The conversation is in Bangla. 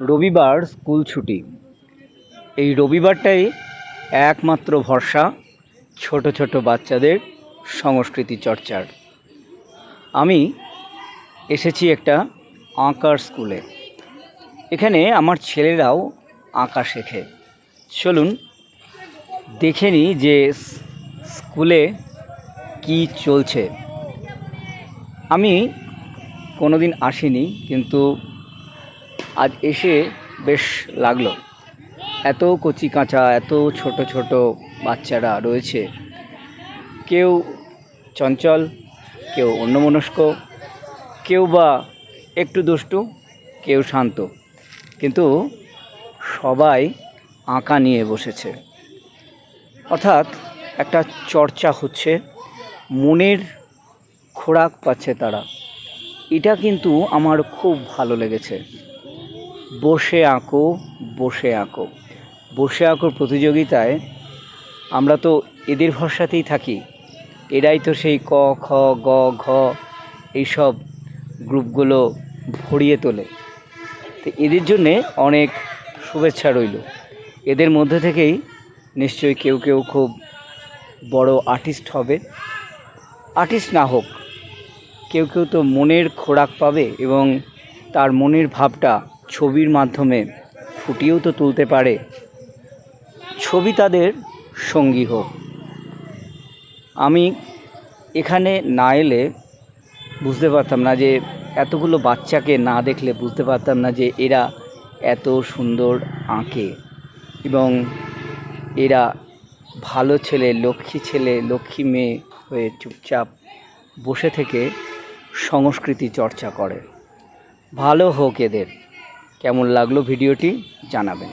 রবিবার স্কুল ছুটি। এই রবিবারটাই একমাত্র ভরসা ছোট ছোট বাচ্চাদের সংস্কৃতি চর্চার। আমি এসেছি একটা আঁকার স্কুলে। এখানে আমার ছেলেরাও আঁকা শেখে। চলুন দেখে নিই যে স্কুলে কি চলছে। আমি কোনোদিন আসিনি, কিন্তু আজ এসে বেশ লাগল। এত কচি কাঁচা, এত ছোট ছোট বাচ্চারা রয়েছে। কেউ চঞ্চল, কেউ অন্যমনস্ক, কেউ বা একটু দুষ্টু, কেউ শান্ত। কিন্তু সবাই আঁকা নিয়ে বসেছে। অর্থাৎ একটা চর্চা হচ্ছে, মনের খোরাক পাচ্ছে তারা। এটা কিন্তু আমার খুব ভালো লেগেছে। বসে আঁকো বসে আঁকো। বসে আঁকোর প্রতিযোগিতায় আমরা তো এদের ভরসাতেই থাকি। এরাই তো সেই ক, খ, গ, ঘ এইসব গ্রুপগুলো ভরিয়ে তোলে। তো এদের জন্যে অনেক শুভেচ্ছা রইল। এদের মধ্যে থেকেই নিশ্চয়ই কেউ কেউ খুব বড় আর্টিস্ট হবে। আর্টিস্ট না হোক, কেউ কেউ তো মনের খোরাক পাবে এবং তার মনের ভাবটা ছবির মাধ্যমে ফুটিয়েও তো তুলতে পারে। ছবি তাদের সঙ্গী হোক। আমি এখানে না এলে বুঝতে পারতাম না যে এতগুলো বাচ্চাকে না দেখলে বুঝতে পারতাম না যে এরা এত সুন্দর আঁকে এবং এরা ভালো ছেলে, লক্ষ্মী ছেলে, লক্ষ্মী মেয়ে হয়ে চুপচাপ বসে থেকে সংস্কৃতি চর্চা করে। ভালো হোক এদের। কেমন লাগল ভিডিওটি জানাবেন।